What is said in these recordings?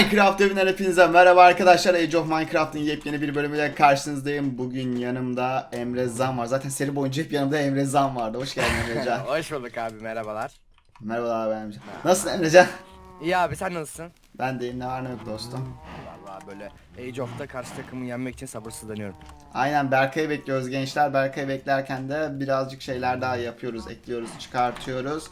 Minecraft evinden hepinize merhaba arkadaşlar. Age of Minecraft'ın yepyeni bir bölümüyle karşınızdayım. Bugün yanımda Emre Zan var. Zaten seri boyunca hep yanımda Emre Zan vardı. Hoş geldin Emrecan. Hoş bulduk abi merhabalar. merhaba abi Emrecan. Nasılsın Emrecan? İyi abi sen nasılsın? Ben deyim ne var ne yok dostum. Vallahi böyle Age of'ta karşı takımı yenmek için sabırsızlanıyorum. Aynen Berkay'ı bekliyoruz gençler. Berkay'ı beklerken de birazcık şeyler daha yapıyoruz, ekliyoruz, çıkartıyoruz.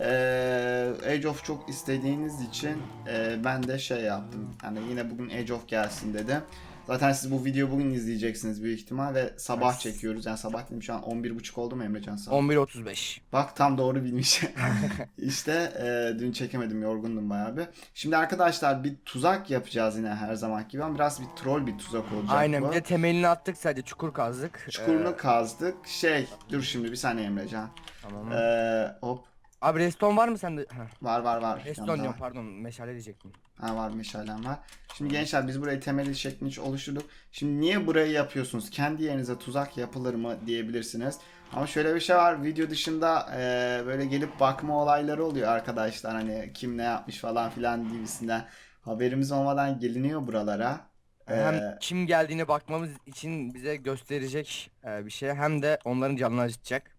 Ee, Age of çok istediğiniz için e, ben de şey yaptım. Yani yine bugün Age of gelsin dedim. Zaten siz bu videoyu bugün izleyeceksiniz büyük ihtimal ve sabah çekiyoruz. Yani sabah dedim şu an 11.30 oldu mu Emrecan saat? 11.35. Bak tam doğru bilmiş. işte e, dün çekemedim yorgundum bayağı bir. Şimdi arkadaşlar bir tuzak yapacağız yine her zaman gibi ama biraz bir troll bir tuzak olacak Aynen bu. bir de temelini attık sadece çukur kazdık. Çukurunu Ee, kazdık. Şey dur şimdi bir saniye Emrecan. tamam. Ee, hop Abi redstone var mı sende? Heh, var var var. Yanında diyorum var. pardon meşale diyecektim. Ha var meşalem var. Şimdi gençler biz burayı temeli şeklini hiç oluşturduk. Şimdi niye burayı yapıyorsunuz? Kendi yerinize tuzak yapılır mı diyebilirsiniz. Ama şöyle bir şey var. Video dışında e, böyle gelip bakma olayları oluyor arkadaşlar. Hani kim ne yapmış falan filan gibisinden. Haberimiz olmadan geliniyor buralara. Ee, Hem kim geldiğine bakmamız için bize gösterecek e, bir şey hem de onların canını acıtacak.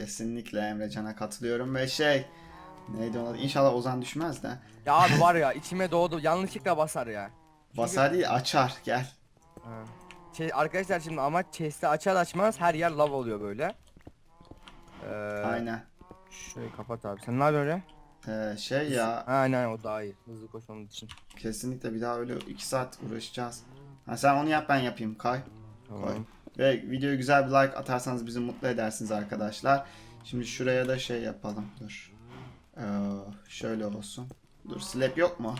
Kesinlikle Emrecan'a katılıyorum ve şey neydi adı? İnşallah Ozan düşmez de. Ya abi var ya içime doğdu yanlışlıkla basar ya. Basar değil açar gel. Ha. Şey, arkadaşlar şimdi amaç chest'i açar açmaz her yer lav oluyor böyle. Ee, Aynen. Şurayı kapat abi. Sen ne yapıyorsun öyle? Ee, şey ya aynen o daha iyi. Hızlı koşmamız için. kesinlikle bir daha öyle 2 saat uğraşacağız. Ha, sen onu yap ben yapayım Kay. Koy. Ve videoya güzel bir like atarsanız bizi mutlu edersiniz arkadaşlar. Şimdi şuraya da şey yapalım. Dur. Ee, şöyle olsun. Dur slab yok mu?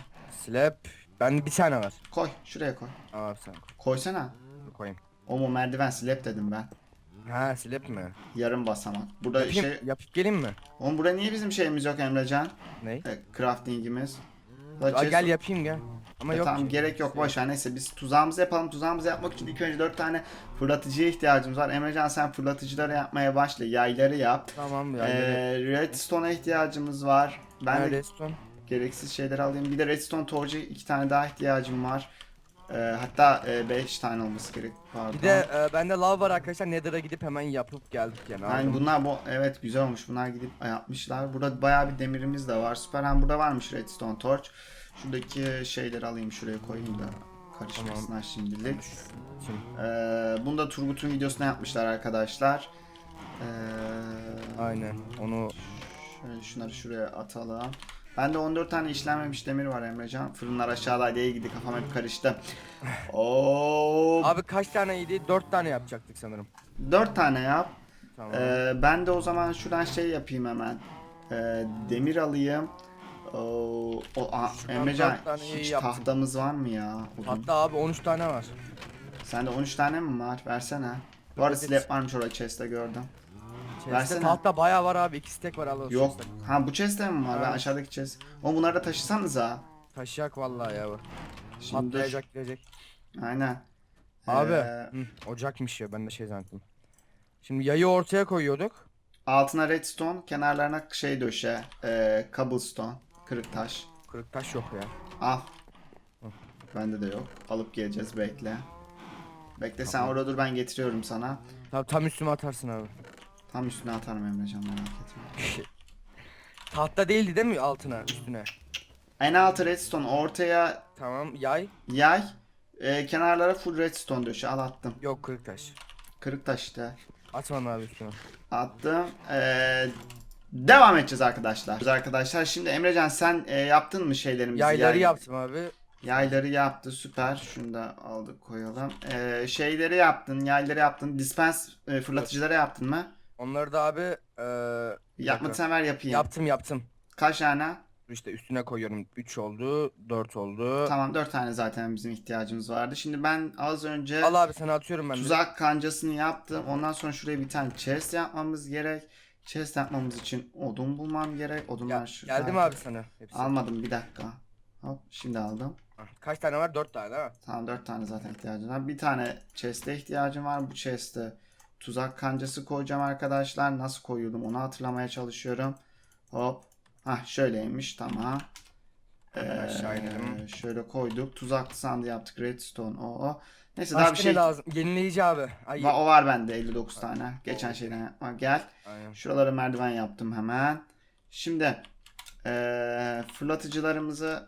Slab. Bende bir tane var. Koy şuraya koy. Aa sen koy. Koysana. koyayım. O mu merdiven slab dedim ben. Ha slab mi? Yarım basamak. Burada Yapayım, şey... yapıp geleyim mi? Oğlum burada niye bizim şeyimiz yok Emrecan? Ne? E, craftingimiz. Aa, gel yapayım gel. Ama E yok. tamam ki. gerek yok boş ver neyse biz tuzağımızı yapalım tuzağımızı yapmak için ilk önce 4 tane fırlatıcıya ihtiyacımız var Emrecan sen fırlatıcıları yapmaya başla yayları yap Tamam ya. ee, redstone'a ihtiyacımız var ben de redstone. gereksiz şeyler alayım bir de redstone torcu iki tane daha ihtiyacım var Ee, hatta 5 tane olması gerek pardon Bir de e, bende lav var arkadaşlar. Nether'a gidip hemen yapıp geldik yani. yani aldım. bunlar bu evet güzel olmuş bunlar gidip yapmışlar burada bayağı bir demirimiz de var süper hem burada varmış redstone torch şuradaki şeyleri alayım şuraya koyayım da karışmasınlar şimdilik Şimdi, Ee, bunu da Turgut'un videosuna yapmışlar arkadaşlar. Ee, aynen. Onu şöyle şunları şuraya atalım. Bende 14 tane işlenmemiş demir var Emrecan. Fırınlar aşağıdaydı iyi gidi kafam hep karıştı. Oo, Abi kaç taneydi? 4 tane yapacaktık sanırım. 4 tane yap. Tamam. Ee, ben de o zaman şuradan şey yapayım hemen. Ee, demir alayım. Oo, o, a, Şuradan Emrecan dört tane iyi hiç yaptım. tahtamız var mı ya? Bugün? Hatta abi 13 tane var. Sende 13 tane mi var? Versene. Bu arada Evet. slab varmış orada chest'te gördüm. Chest'te Versene. tahta bayağı var abi. 2 stack var Allah Yok. Ha bu chest'te mi var? Ben Ha. aşağıdaki chest. O bunları da taşısanıza. Taşıyak vallahi ya bu. Şimdi Patlayacak diyecek. Aynen. Abi. Ee, Hı, ocakmış ya ben de şey zannettim. Şimdi yayı ortaya koyuyorduk. altına redstone, kenarlarına şey döşe. E, cobblestone, kırık taş. Kırık taş yok ya. Al. Bende de yok. Alıp geleceğiz bekle. Bekle sen orada dur ben getiriyorum sana. Tam, tam üstüme atarsın abi. Tam üstüne atarım Emrecan merak etme. Tahta değildi değil mi altına üstüne? En altı redstone ortaya Tamam yay. yay. E, kenarlara full redstone döşe. Al attım. Yok kırık taş. Kırık taş işte. Atma abi üstüne. Attım. Ee, devam edeceğiz arkadaşlar. Arkadaşlar şimdi Emrecan sen e, yaptın mı şeylerimizi? Yayları Yay- yaptım abi. Yayları yaptı süper. Şunu da aldık koyalım. Ee, şeyleri yaptın, yayları yaptın. Dispens e, fırlatıcıları yaptın mı? Onları da abi eee Yapmadıysan ver yapayım. yaptım yaptım. Kaç tane? İşte üstüne koyuyorum. 3 oldu, 4 oldu. Tamam 4 tane zaten bizim ihtiyacımız vardı. Şimdi ben az önce Al abi sana atıyorum ben. de. tuzak kancasını yaptım. Ondan sonra şuraya bir tane chest yapmamız gerek. chest yapmamız için odun bulmam gerek. Odunlar Gel, şu. geldi mi abi sana? Hepsi. Almadım bir dakika. Hop şimdi aldım. Kaç tane var? Dört tane değil mi? Tamam dört tane zaten ihtiyacım var. Bir tane chest'e ihtiyacım var. Bu chest'e tuzak kancası koyacağım arkadaşlar. Nasıl koyuyordum onu hatırlamaya çalışıyorum. Hop. Hah şöyleymiş tamam. İnelim. şöyle koyduk. Tuzaklı sandığı yaptık. Redstone o o. Neyse daha Başka bir şey. lazım? Yenileyici abi. Ay, Va- o var bende 59 tane. Geçen şeyden yapma. Gel. Aynen. Şuralara merdiven yaptım hemen. Şimdi eee, fırlatıcılarımızı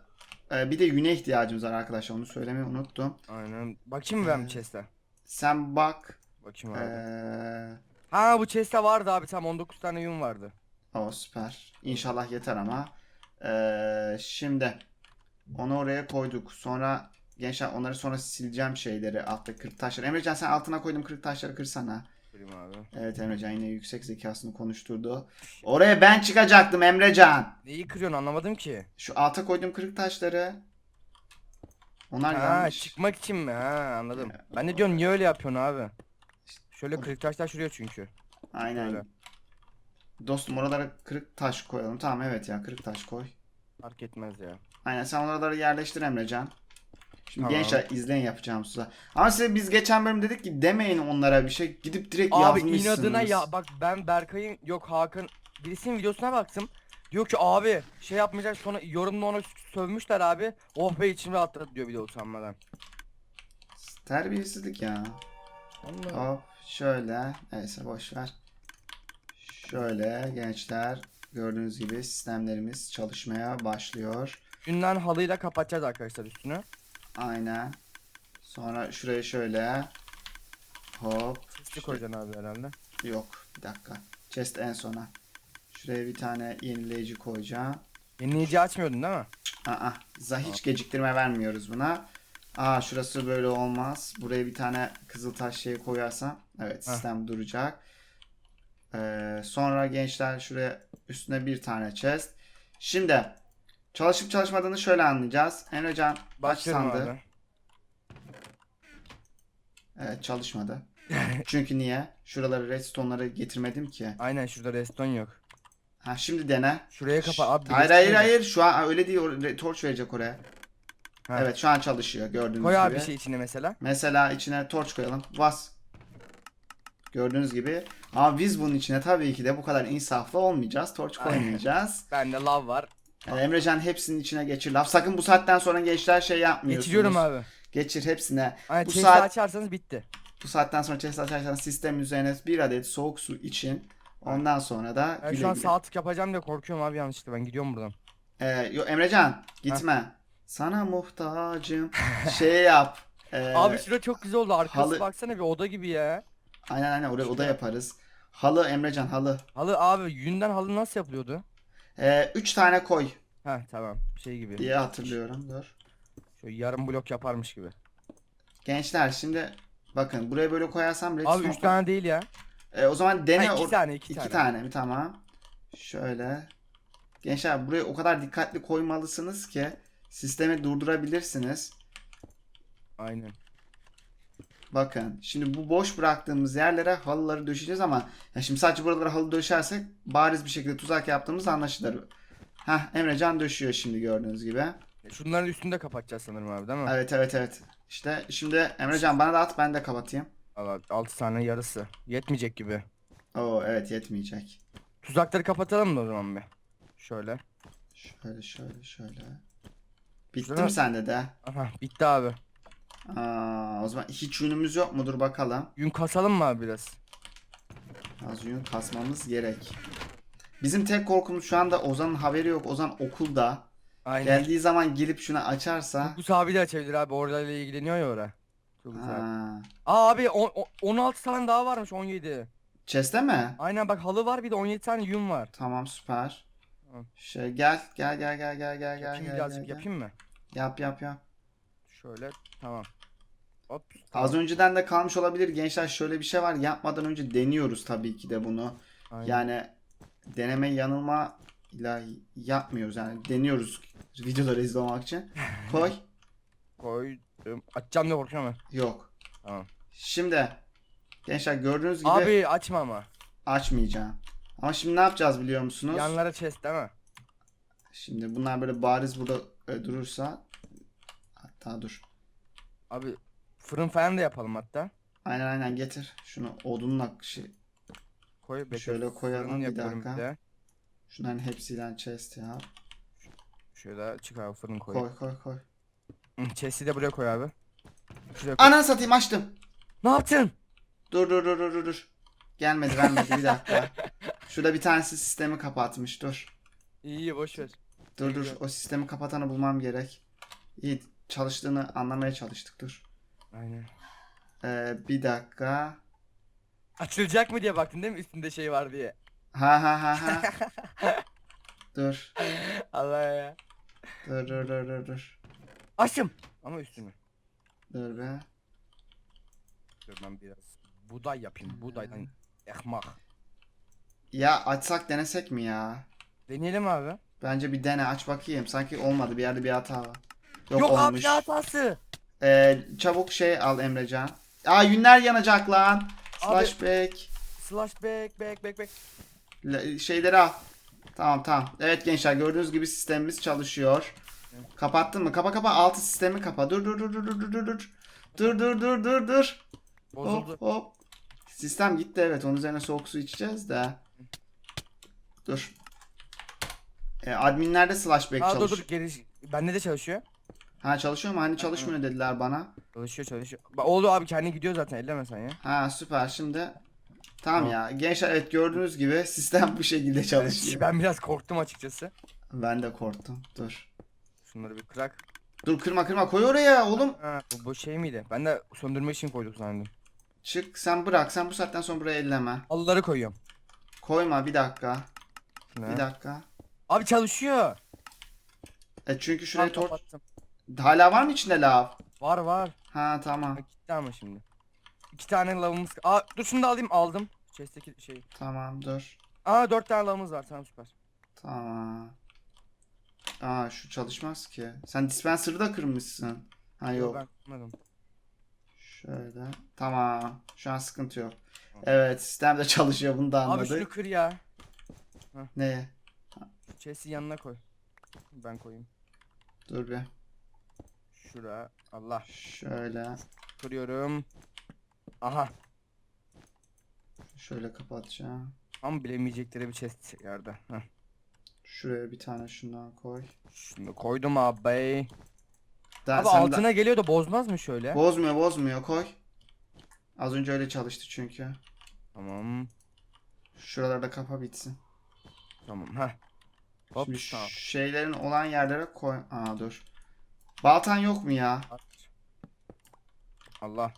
eee, bir de yüne ihtiyacımız var arkadaşlar. Onu söylemeyi unuttum. Aynen. Bakayım mı ben Ee, chest'e? Sen bak. Bakayım abi. Eee Ha bu chest'te vardı abi. Tam 19 tane yün vardı. o süper. İnşallah yeter ama. Eee, şimdi onu oraya koyduk. Sonra gençler onları sonra sileceğim şeyleri altta kırık taşları. Emrecan sen altına koydum kırık taşları kırsana. Kırayım abi. Evet Emrecan yine yüksek zekasını konuşturdu. Oraya ben çıkacaktım Emrecan. Neyi kırıyorsun anlamadım ki. Şu alta koyduğum kırık taşları. Onlar Ha yanlış. çıkmak için mi? Ha anladım. Ben de diyorum niye öyle yapıyorsun abi? Şöyle kırık taşlar şuraya çünkü. Aynen. Öyle. Dostum oralara kırık taş koyalım. Tamam evet ya kırık taş koy. Fark etmez ya. Aynen sen oraları yerleştir Emrecan. Şimdi Tamam. gençler izleyin yapacağım size. Ama size biz geçen bölüm dedik ki demeyin onlara bir şey. Gidip direkt Abi yazmışsınız. inadına ya bak ben Berkay'ın yok Hakan birisinin videosuna baktım. Diyor ki abi şey yapmayacak sonra yorumda ona sövmüşler abi. Oh be içim rahatladı diyor video utanmadan. Terbiyesizlik ya. Allah. Hop şöyle. Neyse boş ver. Şöyle gençler gördüğünüz gibi sistemlerimiz çalışmaya başlıyor. Günden halıyla kapatacağız arkadaşlar üstünü. Aynen. Sonra şuraya şöyle. Hop. Üstü koyacaksın abi herhalde. Yok bir dakika. Chest en sona. Şuraya bir tane yenileyici koyacağım. Yenileyici açmıyordun değil mi? Aa, za hiç geciktirme vermiyoruz buna. Aa şurası böyle olmaz. Buraya bir tane kızıltaş şeyi koyarsam evet Heh. sistem duracak. Ee, sonra gençler şuraya üstüne bir tane chest. Şimdi çalışıp çalışmadığını şöyle anlayacağız. Emrecan aç abi. Evet çalışmadı. Çünkü niye? Şuraları redstone'ları getirmedim ki. Aynen şurada reston yok. Ha şimdi dene. Şuraya kapa abi. Hayır hayır hayır şu an öyle değil torch verecek oraya. Ha. Evet şu an çalışıyor gördüğünüz Koy gibi. abi bir şey içine mesela. Mesela içine torch koyalım. Bas. Gördüğünüz gibi. Ama biz bunun içine tabii ki de bu kadar insaflı olmayacağız. Torch Aynen. koymayacağız. Bende lav var. Yani Emrecan hepsinin içine geçir. Laf sakın bu saatten sonra gençler şey yapmıyorsunuz. Geçiriyorum abi. Geçir hepsine. Aynen Bu saat- açarsanız bitti. Bu saatten sonra chest açarsanız sistemin üzerine bir adet soğuk su için. Ondan sonra da Ben güle şu an güle. sağ tık yapacağım diye korkuyorum abi yanlışlıkla ben gidiyorum buradan. Ee, yo, Emrecan gitme. Sana muhtacım. şey yap. Ee, Abi şurada çok güzel oldu arkası halı- baksana bir oda gibi ya. Aynen aynen oraya oda yaparız. Halı Emrecan halı. Halı abi yünden halı nasıl yapılıyordu? Ee, üç tane koy Heh tamam şey gibi. diye hatırlıyorum. Dur. Şöyle yarım blok yaparmış gibi. Gençler şimdi bakın buraya böyle koyarsam Abi redstone 3 tane değil ya. Ee, o zaman dene Ha, iki or- tane iki, tane mi tamam. Şöyle. Gençler buraya o kadar dikkatli koymalısınız ki sistemi durdurabilirsiniz. Aynen. Bakın şimdi bu boş bıraktığımız yerlere halıları döşeyeceğiz ama ya şimdi sadece buralara halı döşersek bariz bir şekilde tuzak yaptığımız anlaşılır. Heh Emrecan döşüyor şimdi gördüğünüz gibi. Şunların üstünde kapatacağız sanırım abi değil mi? Evet evet evet. İşte şimdi Emrecan bana da at ben de kapatayım. Valla 6 tane yarısı. Yetmeyecek gibi. Oo evet yetmeyecek. Tuzakları kapatalım mı o zaman bir? Şöyle. Şöyle şöyle şöyle. Bitti Şurada- mi sende de? Aha bitti abi. Aa, o zaman hiç yünümüz yok mudur bakalım. Yün kasalım mı abi biraz? Az yün kasmamız gerek. Bizim tek korkumuz şu anda Ozan'ın haberi yok. Ozan okulda. Aynen. Geldiği zaman gelip şunu açarsa. Bu abi de açabilir abi orayla ilgileniyor ya ora. Çok güzel. Aa, Aa abi on- on- 16 tane daha varmış 17. chest'e mi? Aynen bak halı var bir de 17 tane yün var. Tamam süper. Tamam. Şey gel gel gel gel gel gel gel Yapayım gel, birazcık gel, gel. yapayım mı? Yap yap yap. Şöyle tamam. Hop. Az önceden de kalmış olabilir gençler şöyle bir şey var yapmadan önce deniyoruz tabii ki de bunu. Aynen. Yani deneme yanılma ile yapmıyoruz yani deniyoruz videoları izlemek için. Koy. Koydum. Açacağım diye korkuyorum ama. Yok. Tamam. Şimdi gençler gördüğünüz gibi Abi açma ama. açmayacağım. Ama şimdi ne yapacağız biliyor musunuz? Yanlara chest değil mi? Şimdi bunlar böyle bariz burada e, durursa hatta dur. Abi fırın falan da yapalım hatta. Aynen aynen getir. Şunu odunla şey. Koy bekle. Şöyle koyalım, fırın bir yapıyorum dakika. de. Şunların hepsiyle chest ya. Şöyle çıkar fırın koy. Koy koy koy. Hı, Chest'i de buraya koy abi. Şuraya koy. Anan satayım açtım. Ne yaptın? Dur dur dur dur dur, dur. Gelmedi vermedi bir dakika. Şurada bir tanesi sistemi kapatmış dur. İyi boş ver. Dur dur o sistemi kapatanı bulmam gerek. İyi çalıştığını anlamaya çalıştık dur. Aynen. Ee, bir dakika. Açılacak mı diye baktın değil mi üstünde şey var diye. Ha ha ha ha. dur. Allah ya. Dur dur dur dur dur. Açım. Ama üstünü. Dur be. Dur ben biraz buğday yapayım. Buğdaydan ekmak. Ya açsak denesek mi ya? Deneyelim abi. Bence bir dene aç bakayım. Sanki olmadı bir yerde bir hata var. Yok, Yok, abi olmuş. ne hatası? Ee, çabuk şey al Emrecan. Aa yünler yanacak lan. Abi- Flashback. Slash back back back back. Le- şeyleri al. Tamam tamam. Evet gençler gördüğünüz gibi sistemimiz çalışıyor. Kapattın mı? Kapa kapa altı sistemi kapa. Dur dur dur dur dur dur dur. Dur dur dur dur dur. Bozuldu. Hop hop. Sistem gitti evet. Onun üzerine soğuk su içeceğiz de. Dur. E, adminlerde slashback Aa dur çalış. dur geri. Bende de çalışıyor. Ha çalışıyor mu? Hani çalışmıyor dediler bana. Çalışıyor çalışıyor. Ba- Oldu abi kendi gidiyor zaten elleme sen ya. Ha süper şimdi. Tamam ya. Gençler evet gördüğünüz gibi sistem bu şekilde çalışıyor. Ben biraz korktum açıkçası. Ben de korktum. Dur. Şunları bir kırak. Dur kırma kırma koy oraya oğlum. Ha, bu, bu şey miydi? Ben de söndürmek için koyduk sandım. Çık sen bırak. Sen bu saatten sonra buraya elleme. Halıları koyuyorum. Koyma bir dakika. Ne? Bir dakika. Abi çalışıyor. E çünkü şurayı Tamam, tor... kapattım. Hala var mı içinde lav? Var var. Ha tamam. Ha, gitti ama şimdi. İki tane lavımız. Aa dur şunu da alayım aldım. Chest'teki şey. Tamam dur. Aa dört tane lavımız var tamam süper. Tamam. Aa şu çalışmaz ki. Sen dispenser'ı da kırmışsın. Ha yok. Ben yapmadım. Şöyle. Tamam. Şu an sıkıntı yok. Evet sistem de çalışıyor bunu da Abi şunu anladık. kır ya. Ne? Chest'i yanına koy. Ben koyayım. Dur bir. Şura. Allah. Şöyle. Kırıyorum. Aha. Şöyle kapatacağım. Ama bilemeyecekleri bir chest yerde. Heh. Şuraya bir tane şundan koy. Şunu koydum abi. Daha Abi altına geliyor da bozmaz mı şöyle? Bozmuyor bozmuyor koy. Az önce öyle çalıştı çünkü. Tamam. Şuralarda kapa bitsin. Tamam. Heh. Hop. Şimdi tamam. şeylerin olan yerlere koy. Aa dur. Baltan yok mu ya? Allah.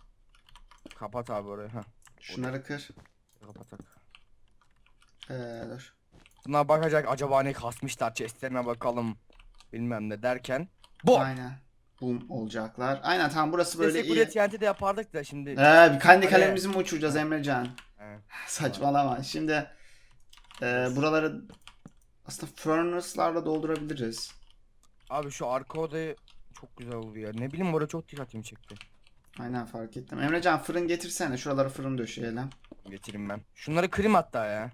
Kapat abi orayı. Heh. Şunları kır. Kapatak. Ee, dur. Buna bakacak acaba ne kasmışlar chestlerine bakalım. Bilmem ne derken. Bu. Aynen. Boom olacaklar. Aynen tamam burası böyle Destek iyi. buraya TNT de yapardık da şimdi. Ee, kendi Hani- kalemimizi mi uçuracağız Emrecan? Evet. Saçmalama. Şimdi e, buraları aslında furnace'larla doldurabiliriz. Abi şu arka odayı çok güzel oldu ya. Ne bileyim orada çok dikkatimi çekti. Aynen fark ettim. Emrecan fırın getirsene. Şuralara fırın döşeyelim. Getireyim ben. Şunları kırayım hatta ya.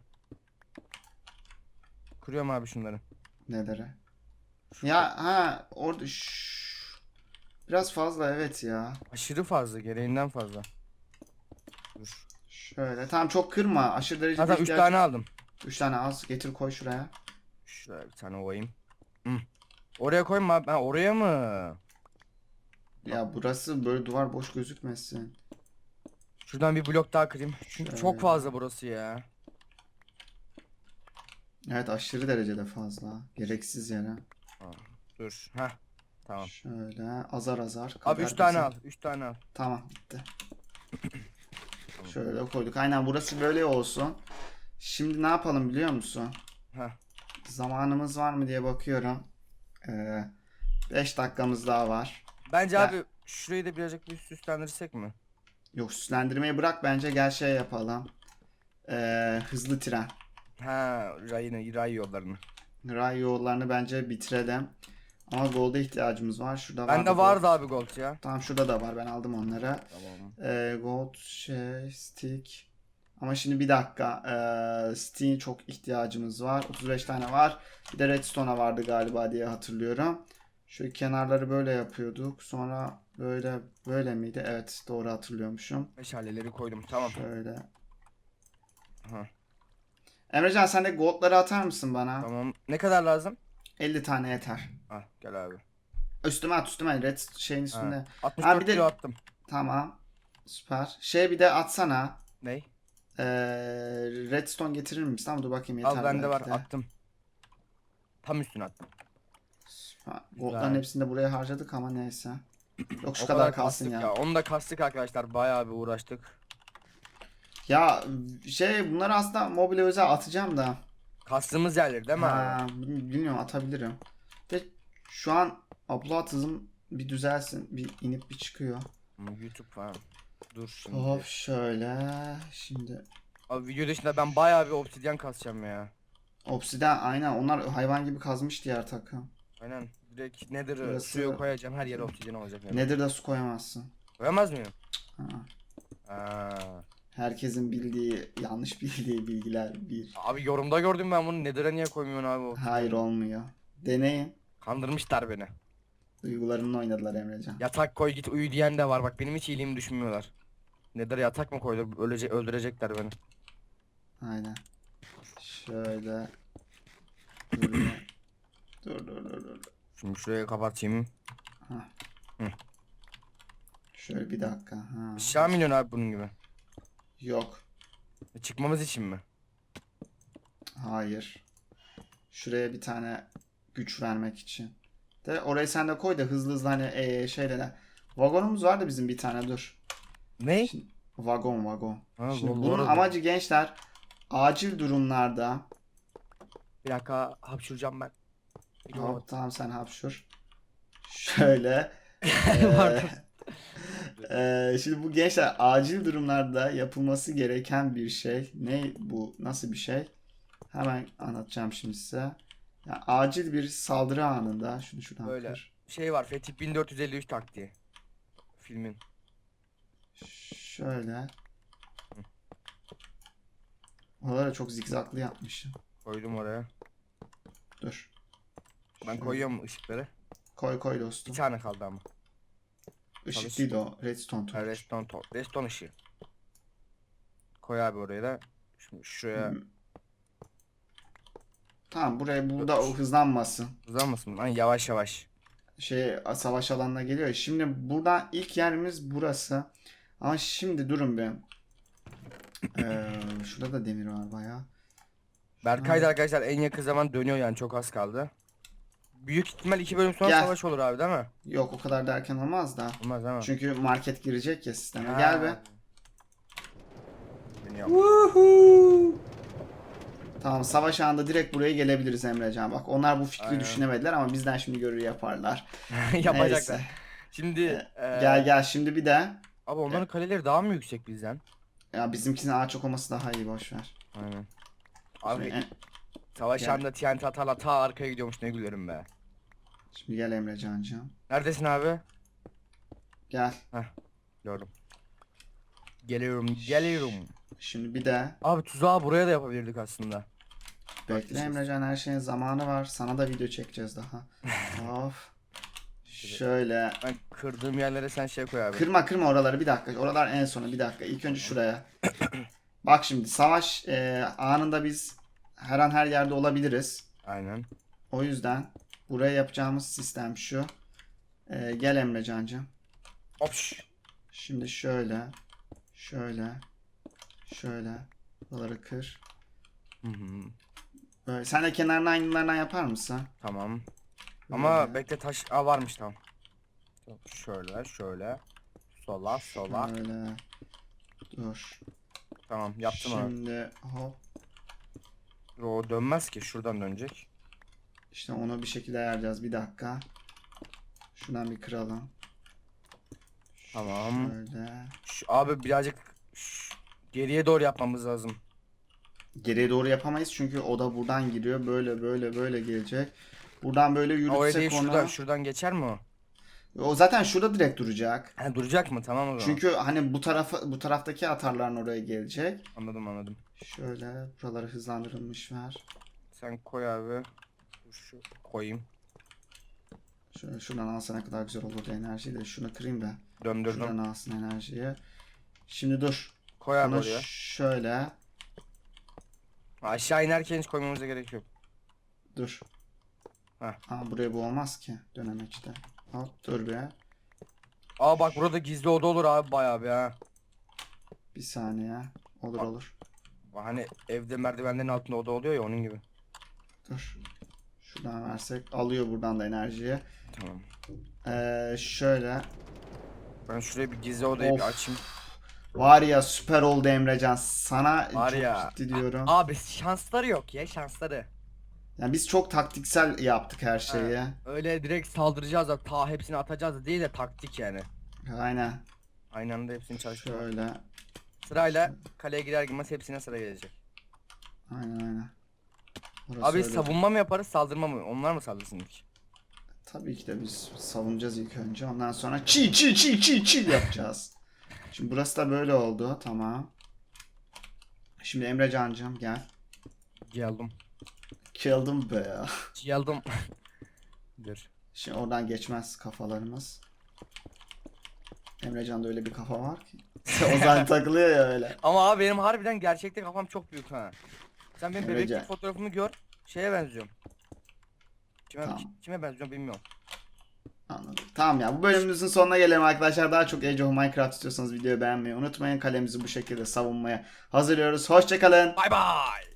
Kırıyorum abi şunları. Neleri? Ya ha orada şşş. Biraz fazla evet ya. Aşırı fazla gereğinden fazla. Dur. Şöyle. Tamam çok kırma. Aşırı derecede Zaten 3 ihtiyaç- tane aldım. Üç tane az. Getir koy şuraya. Şuraya bir tane koyayım. Hı. Oraya koyma abi. Ha, oraya mı? Ya burası böyle duvar boş gözükmesin. Şuradan bir blok daha kırayım. Çünkü Şöyle. çok fazla burası ya. Evet aşırı derecede fazla. Gereksiz yere. Dur. Heh. Tamam. Şöyle azar azar. Abi 3 kadar tane al. 3 tane al. Tamam bitti. Şöyle koyduk. Aynen burası böyle olsun. Şimdi ne yapalım biliyor musun? Heh. Zamanımız var mı diye bakıyorum. 5 dakikamız daha var. Bence Ya- abi şurayı da birazcık bir süslendirirsek mi? Yok süslendirmeyi bırak bence gel şey yapalım. Ee, hızlı tren. Ha, rayını, ray yollarını. Ray yollarını bence bitirelim. Ama gold'a ihtiyacımız var. Şurada Bende gold. vardı abi gold ya. Tamam şurada da var. Ben aldım onları. Tamam. Ee, gold şey stick. Ama şimdi bir dakika. Ee, Steam çok ihtiyacımız var. 35 tane var. Bir de Redstone'a vardı galiba diye hatırlıyorum. Şu kenarları böyle yapıyorduk. Sonra böyle böyle miydi? Evet doğru hatırlıyormuşum. Meşaleleri koydum. Tamam. Şöyle. Aha. Emrecan sen de goldları atar mısın bana? Tamam. Ne kadar lazım? 50 tane yeter. Ah gel abi. Üstüme at üstüme. Red şeyin üstünde. Ha. 64 Ha, bir de- kilo attım. Tamam. Süper. Şey bir de atsana. Ney? Ee, redstone getirir misin? Tamam dur bakayım yeter. Al bende var de. attım. Tam üstüne attım. Süper. Goldların hepsini de buraya harcadık ama neyse. Yok şu O kadar kalsın kastık ya. ya. Onu da kastık arkadaşlar. Bayağı bir uğraştık. Ya şey bunları aslında mobile özel atacağım da. Kastığımız yerleri değil mi? Ha, bil- bilmiyorum atabilirim. De şu an upload hızım bir düzelsin. Bir inip bir çıkıyor. YouTube falan. Dur şimdi. Hop şöyle. Şimdi Abi video dışında ben bayağı bir obsidyen kasacağım ya. Obsidian aynen onlar hayvan gibi kazmış diğer takım. Aynen. Direkt Nether'ı Burası- suya koyacağım. Her yere obsidyen olacak. Nether. Nether'da su koyamazsın. Koyamaz mıyım? Ha. Aa. Herkesin bildiği, yanlış bildiği bilgiler bir. Abi yorumda gördüm ben bunu. Nether'a niye koymuyorsun abi? obsidyen? Hayır olmuyor. Deneyin. Kandırmışlar beni. Duygularımla oynadılar Emrecan. Yatak koy git uyu diyen de var. Bak benim hiç iyiliğimi düşünmüyorlar. Nether'a yatak mı koydu? Ölecek, öldürecekler beni. Aynen. Şöyle. Dur. dur dur dur dur. Şimdi şuraya kapatayım. Şöyle bir dakika. Ha. Aşağı mı iniyorsun abi bunun gibi? Yok. E, Çıkmamız için mi? Hayır. Şuraya bir tane güç vermek için. De orayı sen de koy da hızlı hızlı hani ee, şeyle de. Vagonumuz vardı bizim bir tane dur. Ne? Şimdi, vagon vagon. Ha, Şimdi doğru, bunun doğru. amacı gençler acil durumlarda Bir dakika hapşuracağım ben. Hop. tamam sen hapşur. Şöyle. Eee, eee, şimdi bu gençler acil durumlarda yapılması gereken bir şey. Ne bu? Nasıl bir şey? Hemen anlatacağım şimdi size. Ya, acil bir saldırı anında şunu şuradan Böyle. kır. Şey var Fetih 1453 taktiği. Filmin. Şöyle. Oraları çok zikzaklı yapmışım. Koydum oraya. Dur. Ben Şöyle. koyuyorum ışıkları. Koy koy Bir dostum. tane kaldı ama. Işık çalış. değil o. Redstone torch. Redstone, to- redstone ışığı. Koy abi oraya da. Şimdi şuraya Hı. Tamam buraya burada o hızlanmasın. uzanmasın. Hani yavaş yavaş. şey savaş alanına geliyor. Şimdi buradan ilk yerimiz burası. Ama şimdi durun bir. Ee, şurada da demir var bayağı. Berkay da arkadaşlar en yakın zaman dönüyor yani çok az kaldı. Büyük ihtimal iki bölüm sonra Gel. savaş olur abi değil mi? Yok o kadar da erken olmaz da. Olmaz mi? Çünkü market girecek ya sisteme. Ha. Gel be. Beni yap- Tamam savaş anında direkt buraya gelebiliriz Emrecan. Bak onlar bu fikri Aynen. düşünemediler ama bizden şimdi görür yaparlar. Yapacaklar. Neyse. Şimdi eee, Gel gel şimdi bir de. Abi onların kaleleri daha mı yüksek bizden? Ya bizimkinin ağaç çok olması daha iyi boş ver. Aynen. Abi Şimdi, savaş gel. anında TNT atarla ta arkaya gidiyormuş ne gülerim be. şimdi gel Emrecan'cığım. Neredesin abi? Gel. Gördüm. Geliyorum, geliyorum. Şimdi bir de Abi tuzağı buraya da yapabilirdik aslında. Bekle Haklısınız. Emrecan her şeyin zamanı var. Sana da video çekeceğiz daha. of. Şöyle. Ben kırdığım yerlere sen şey koy abi. Kırma kırma oraları bir dakika. Oralar en sonu bir dakika. İlk önce şuraya. Bak şimdi savaş e, anında biz her an her yerde olabiliriz. Aynen. O yüzden buraya yapacağımız sistem şu. E, gel Emrecan'cığım. Opş. Şimdi şöyle. Şöyle. Şöyle. Buraları kır. Hı hı. Böyle. Sen de kenarına aynılarından yapar mısın? Tamam. Ama Böyle. bekle taş Aa, varmış tamam. Şöyle şöyle. Sola sola. Şöyle. Dur. Tamam yaptım abi. Şimdi hop O dönmez ki şuradan dönecek. işte onu bir şekilde ayarlayacağız. Bir dakika. Şuradan bir kıralım. Tamam. Şöyle. Şu, abi birazcık geriye doğru yapmamız lazım. Geriye doğru yapamayız çünkü o da buradan giriyor. Böyle böyle böyle gelecek. Buradan böyle Oraya değil yürütsek şuradan şuradan geçer mi o? O zaten şurada direkt duracak. Ha, duracak mı? Tamam o zaman. Çünkü hani bu tarafa bu taraftaki atarların oraya gelecek. Anladım anladım. Şöyle buraları hızlandırılmış ver. Sen koy abi. Şu koyayım. Şöyle şuradan alsa ne kadar güzel olurdu enerjiyi de şunu kırayım da Döndürdüm. şuradan alsın enerjiyi. Şimdi dur. Koy abi Bunu oraya. şöyle Aşağı inerken hiç koymamıza gerek yok. dur. Heh. Aa, buraya bu olmaz ki dönemeçte. Hop dur bir. Aa bak burada gizli oda olur abi bayağı bir ha. Bir saniye. Olur Bak. olur. Hani evde merdivenlerin altında oda oluyor ya onun gibi. Dur. Şuradan versek alıyor buradan da enerjiyi. Tamam. Ee, şöyle. Ben şuraya bir gizli odayı bir Of. açayım. Var ya süper oldu Emrecan. Sana Var çok ya. ciddi diyorum. Abi şansları yok ya şansları. Yani biz çok taktiksel yaptık her şeyi. Öyle direkt saldıracağız da ta hepsini atacağız da değil de taktik yani. Aynen. Aynı anda hepsini çalıştırıyor. Şöyle. Sırayla kaleye girer girmez hepsine sıra gelecek. Aynen aynen. Orası Abi öyle. savunma mı yaparız saldırma mı? Onlar mı saldırsın ilk? Tabii ki de biz savunacağız ilk önce. Ondan sonra çi çi çi çi çi yapacağız. Şimdi burası da böyle oldu. Tamam. Şimdi Emrecan'cığım gel. Geldim. Killdım be ya. Geldim. Dur. Şimdi oradan geçmez kafalarımız. Emrecan'da öyle bir kafa var ki. Ozan takılıyor ya öyle. Ama abi benim harbiden gerçekte kafam çok büyük ha. Sen benim Emrecan. bebeklik fotoğrafımı gör. Şeye benziyorum. Kime, Tamam. kime benziyorum bilmiyorum. Anladım. Tamam ya bu bölümümüzün sonuna gelelim arkadaşlar. Daha çok Age of Minecraft istiyorsanız videoyu beğenmeyi unutmayın. Kalemizi bu şekilde savunmaya hazırlıyoruz. Hoşçakalın. Bay bay.